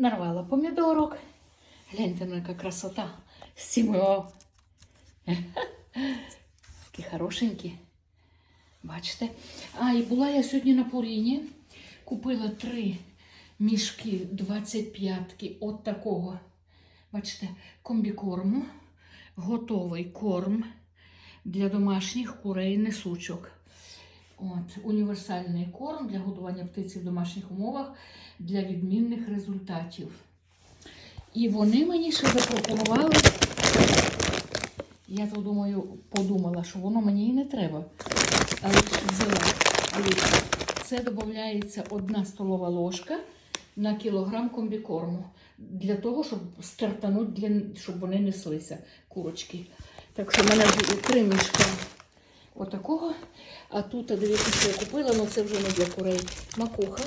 Нарвала помідорок. Гляньте, ну яка красота. З. Такі хорошенькі. Бачите? А, і була я сьогодні на Поріні. Купила три мішки 25-ки от такого. Бачите, комбікорму. Готовий корм для домашніх курей несучок. От, універсальний корм для годування птиці в домашніх умовах для відмінних результатів. І вони мені ще запропонували. Я то думаю, подумала, що воно мені і не треба. Але взяла. Це додається одна столова ложка на кілограм комбікорму. Для того, щоб стартануть, щоб вони неслися, курочки. Так що в мене три мішка отакого. А тут, дивіться, що я купила, але це вже не для курей. Макуха.